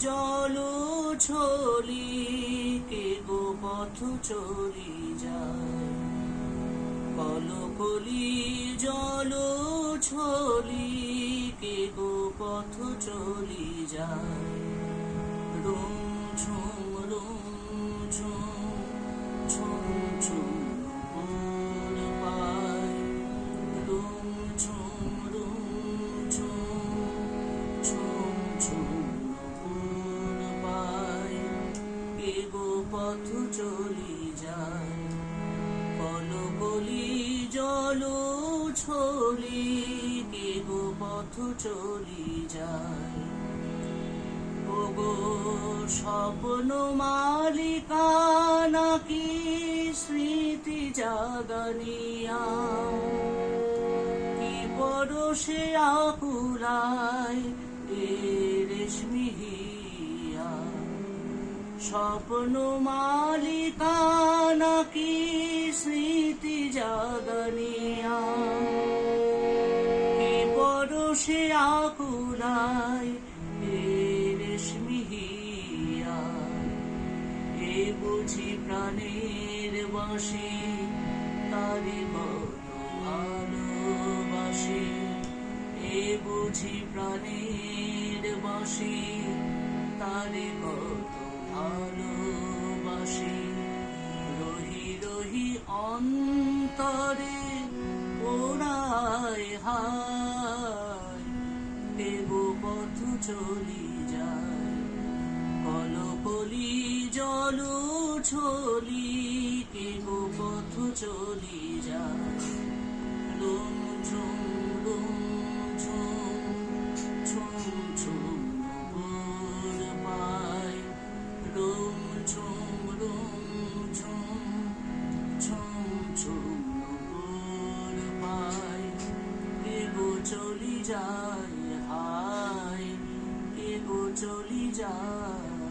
জল ছলি কে গো পথ চলি যায়। কলকলি, জল ছলি কে গো পথ চলি যায়। রুম ছুম পথ চলি যায়। কলকলি জল ছলি কে গো পথ চলি যায়। ওগো স্বপ্ন মালিকা নাকি স্মৃতি জাগানিয়া? কি পরশে আকুলায় স্বপ্ন মালিকা নাকি স্মৃতি জাগানিয়া? কি পরশে আকুলায় এ রেশমি এ বুঝি প্রাণের বাসে তারে কত ভালোবাসে? এ বুঝি প্রাণের বাসে তারে কত ভালোবাসে। রহি রহি অন্তরে ওরায় হায়। দেব পথ চলি যায়। কলকলি জল ছলি কেব পথ চলি যায়। রুম ঝুম যায় হায় এগো চলি যায়